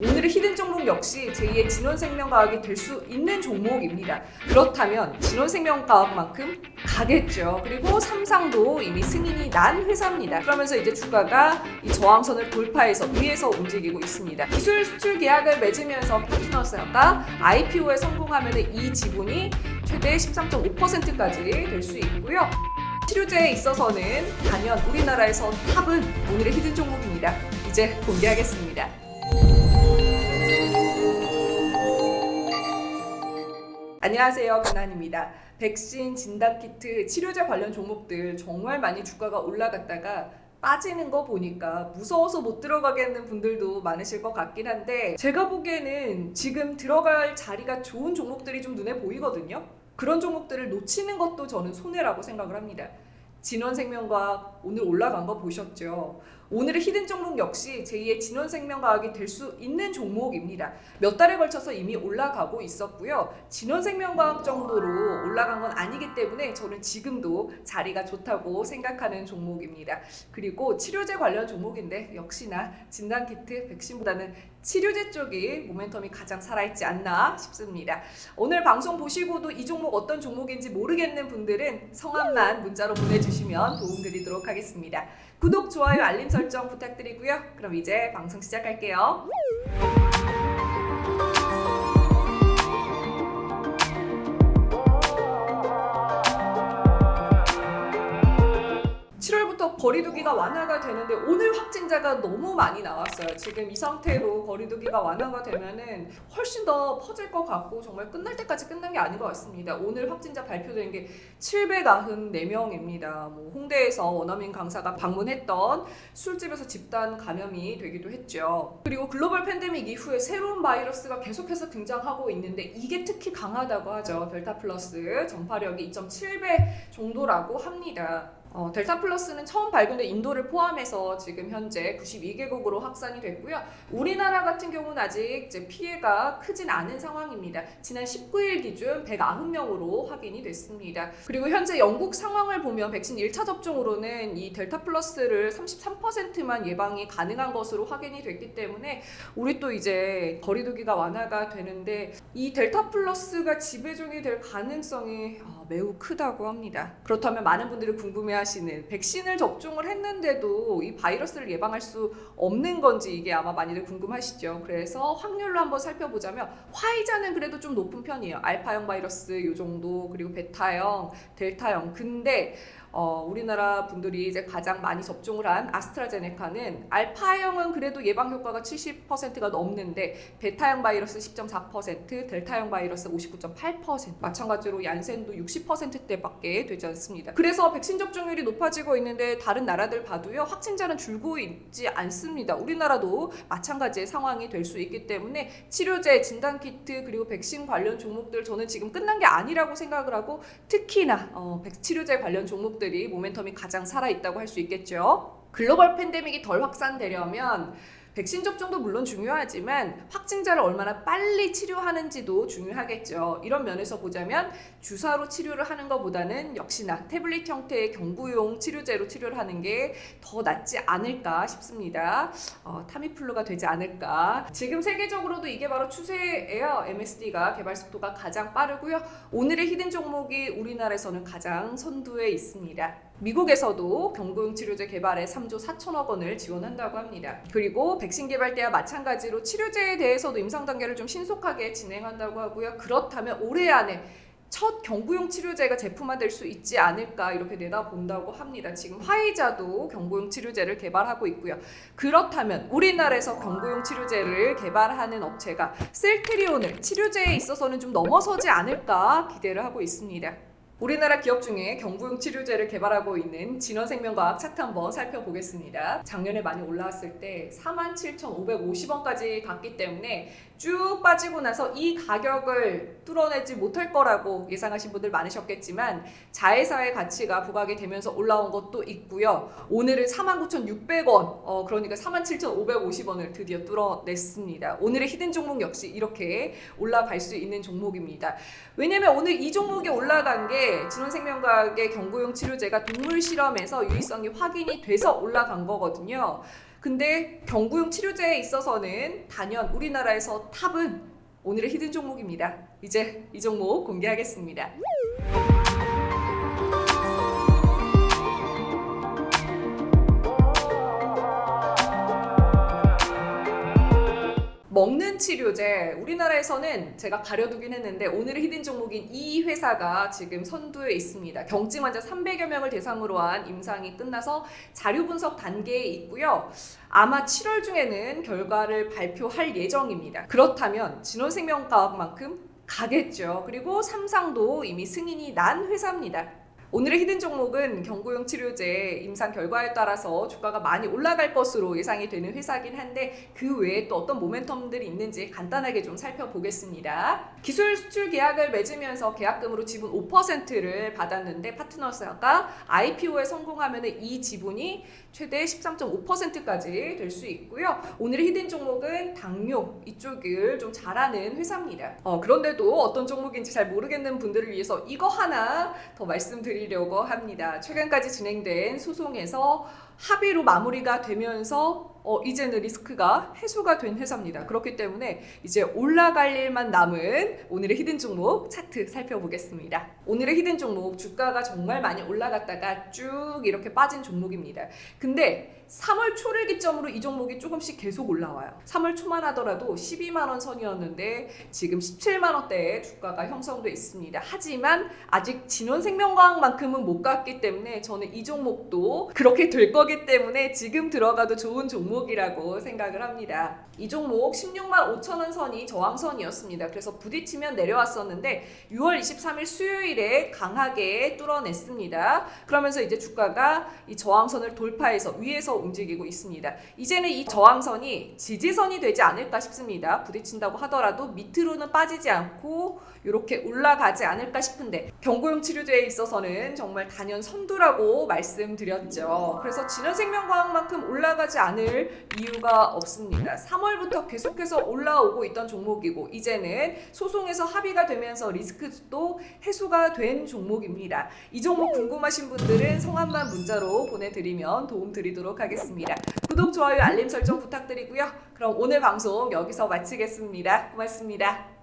오늘의 히든 종목 역시 제2의 진원생명과학이 될 수 있는 종목입니다. 그렇다면 진원생명과학만큼 가겠죠. 그리고 삼상도 이미 승인이 난 회사입니다. 그러면서 이제 주가가 이 저항선을 돌파해서 위에서 움직이고 있습니다. 기술 수출 계약을 맺으면서 파트너스가 IPO에 성공하면 이 지분이 최대 13.5%까지 될 수 있고요. 치료제에 있어서는 단연 우리나라에서 탑은 오늘의 히든 종목입니다. 이제 공개하겠습니다. 안녕하세요. 가난입니다. 백신, 진단 키트, 치료제 관련 종목들 정말 많이 주가가 올라갔다가 빠지는 거 보니까 무서워서 못 들어가겠는 분들도 많으실 것 같긴 한데 제가 보기에는 지금 들어갈 자리가 좋은 종목들이 좀 눈에 보이거든요. 그런 종목들을 놓치는 것도 저는 손해라고 생각을 합니다. 진원생명과학 오늘 올라간 거 보셨죠? 오늘의 히든 종목 역시 제2의 진원생명과학이 될 수 있는 종목입니다. 몇 달에 걸쳐서 이미 올라가고 있었고요. 진원생명과학 정도로 올라간 건 아니기 때문에 저는 지금도 자리가 좋다고 생각하는 종목입니다. 그리고 치료제 관련 종목인데 역시나 진단키트, 백신보다는 치료제 쪽이 모멘텀이 가장 살아있지 않나 싶습니다. 오늘 방송 보시고도 이 종목 어떤 종목인지 모르겠는 분들은 성함만 문자로 보내주시면 도움 드리도록 하겠습니다. 구독, 좋아요, 알림 설정 부탁드리고요. 그럼 이제 방송 시작할게요. 거리두기가 완화가 되는데 오늘 확진자가 너무 많이 나왔어요. 지금 이 상태로 거리두기가 완화가 되면은 훨씬 더 퍼질 것 같고 정말 끝날 때까지 끝난 게 아닌 것 같습니다. 오늘 확진자 발표된 게 794명입니다. 뭐 홍대에서 원어민 강사가 방문했던 술집에서 집단 감염이 되기도 했죠. 그리고 글로벌 팬데믹 이후에 새로운 바이러스가 계속해서 등장하고 있는데 이게 특히 강하다고 하죠. 델타 플러스 전파력이 2.7배 정도라고 합니다. 어, 델타 플러스는 처음 발견된 인도를 포함해서 지금 현재 92개국으로 확산이 됐고요. 우리나라 같은 경우는 아직 피해가 크진 않은 상황입니다. 지난 19일 기준 190명으로 확인이 됐습니다. 그리고 현재 영국 상황을 보면 백신 1차 접종으로는 이 델타 플러스를 33%만 예방이 가능한 것으로 확인이 됐기 때문에 우리 또 이제 거리두기가 완화가 되는데 이 델타 플러스가 지배종이 될 가능성이 어, 매우 크다고 합니다. 그렇다면 많은 분들이 궁금해 하시는 백신을 접종을 했는데도 이 바이러스를 예방할 수 없는 건지 이게 아마 많이들 궁금하시죠. 그래서 확률로 한번 살펴보자면 화이자는 그래도 좀 높은 편이에요. 알파형 바이러스 요 정도 그리고 베타형, 델타형. 근데 어, 우리나라 분들이 이제 가장 많이 접종을 한 아스트라제네카는 알파형은 그래도 예방 효과가 70%가 넘는데 베타형 바이러스 10.4%, 델타형 바이러스 59.8%, 마찬가지로 얀센도 60%대밖에 되지 않습니다. 그래서 백신 접종률이 높아지고 있는데 다른 나라들 봐도요 확진자는 줄고 있지 않습니다. 우리나라도 마찬가지의 상황이 될 수 있기 때문에 치료제, 진단 키트 그리고 백신 관련 종목들 저는 지금 끝난 게 아니라고 생각을 하고 특히나 어, 백- 치료제 관련 종목 들이 모멘텀이 가장 살아 있다고 할 수 있겠죠. 글로벌 팬데믹이 덜 확산되려면 백신 접종도 물론 중요하지만 확진자를 얼마나 빨리 치료하는지도 중요하겠죠. 이런 면에서 보자면 주사로 치료를 하는 것보다는 역시나 태블릿 형태의 경구용 치료제로 치료를 하는 게 더 낫지 않을까 싶습니다. 어, 타미플루가 되지 않을까. 지금 세계적으로도 이게 바로 추세예요. MSD가 개발 속도가 가장 빠르고요. 오늘의 히든 종목이 우리나라에서는 가장 선두에 있습니다. 미국에서도 경구용 치료제 개발에 3조 4천억 원을 지원한다고 합니다. 그리고 백신 개발 때와 마찬가지로 치료제에 대해서도 임상 단계를 좀 신속하게 진행한다고 하고요. 그렇다면 올해 안에 첫 경구용 치료제가 제품화될 수 있지 않을까 이렇게 내다본다고 합니다. 지금 화이자도 경구용 치료제를 개발하고 있고요. 그렇다면 우리나라에서 경구용 치료제를 개발하는 업체가 셀트리온을 치료제에 있어서는 좀 넘어서지 않을까 기대를 하고 있습니다. 우리나라 기업 중에 경구용 치료제를 개발하고 있는 진원생명과학 차트 한번 살펴보겠습니다. 작년에 많이 올라왔을 때 47,550원까지 갔기 때문에 쭉 빠지고 나서 이 가격을 뚫어내지 못할 거라고 예상하신 분들 많으셨겠지만 자회사의 가치가 부각이 되면서 올라온 것도 있고요. 오늘은 49,600원, 어, 그러니까 47,550원을 드디어 뚫어냈습니다. 오늘의 히든 종목 역시 이렇게 올라갈 수 있는 종목입니다. 왜냐면 오늘 이 종목이 올라간 게 진원생명과학의 경구용 치료제가 동물 실험에서 유의성이 확인이 돼서 올라간 거거든요. 근데 경구용 치료제에 있어서는 단연 우리나라에서 탑은 오늘의 히든 종목입니다. 이제 이 종목 공개하겠습니다. 먹는 치료제 우리나라에서는 제가 가려두긴 했는데 오늘의 히든 종목인 이 회사가 지금 선두에 있습니다. 경증 환자 300여 명을 대상으로 한 임상이 끝나서 자료 분석 단계에 있고요. 아마 7월 중에는 결과를 발표할 예정입니다. 그렇다면 진원생명과학만큼 가겠죠. 그리고 삼상도 이미 승인이 난 회사입니다. 오늘의 히든 종목은 경구용 치료제 임상 결과에 따라서 주가가 많이 올라갈 것으로 예상이 되는 회사긴 한데 그 외에 또 어떤 모멘텀들이 있는지 간단하게 좀 살펴보겠습니다. 기술 수출 계약을 맺으면서 계약금으로 지분 5%를 받았는데 파트너사가 IPO에 성공하면 이 지분이 최대 13.5%까지 될 수 있고요. 오늘의 히든 종목은 당뇨 이쪽을 좀 잘하는 회사입니다. 어, 그런데도 어떤 종목인지 잘 모르겠는 분들을 위해서 이거 하나 더 말씀드리 려고 합니다. 최근까지 진행된 소송에서 합의로 마무리가 되면서 어, 이제는 리스크가 해소가 된 회사입니다. 그렇기 때문에 이제 올라갈 일만 남은 오늘의 히든 종목 차트 살펴보겠습니다. 오늘의 히든 종목 주가가 정말 많이 올라갔다가 쭉 이렇게 빠진 종목입니다. 근데 3월 초를 기점으로 이 종목이 조금씩 계속 올라와요. 3월 초만 하더라도 12만 원 선이었는데 지금 17만 원대에 주가가 형성돼 있습니다. 하지만 아직 진원생명과학만큼은 못 갔기 때문에 저는 이 종목도 그렇게 될 거기 때문에 지금 들어가도 좋은 종목이라고 생각을 합니다. 이 종목 16만 5천 원 선이 저항선이었습니다. 그래서 부딪히면 내려왔었는데 6월 23일 수요일에 강하게 뚫어냈습니다. 그러면서 이제 주가가 이 저항선을 돌파해서 위에서 움직이고 있습니다. 이제는 이 저항선이 지지선이 되지 않을까 싶습니다. 부딪힌다고 하더라도 밑으로는 빠지지 않고 이렇게 올라가지 않을까 싶은데 경고용 치료제에 있어서는 정말 단연 선두라고 말씀드렸죠. 그래서 진원생명과학만큼 올라가지 않을 이유가 없습니다. 3월부터 계속해서 올라오고 있던 종목이고 이제는 소송에서 합의가 되면서 리스크도 해소가 된 종목입니다. 이 종목 궁금하신 분들은 성함만 문자로 보내드리면 도움 드리도록 하겠습니다. 구독, 좋아요, 알림 설정 부탁드리고요. 그럼 오늘 방송 여기서 마치겠습니다. 고맙습니다.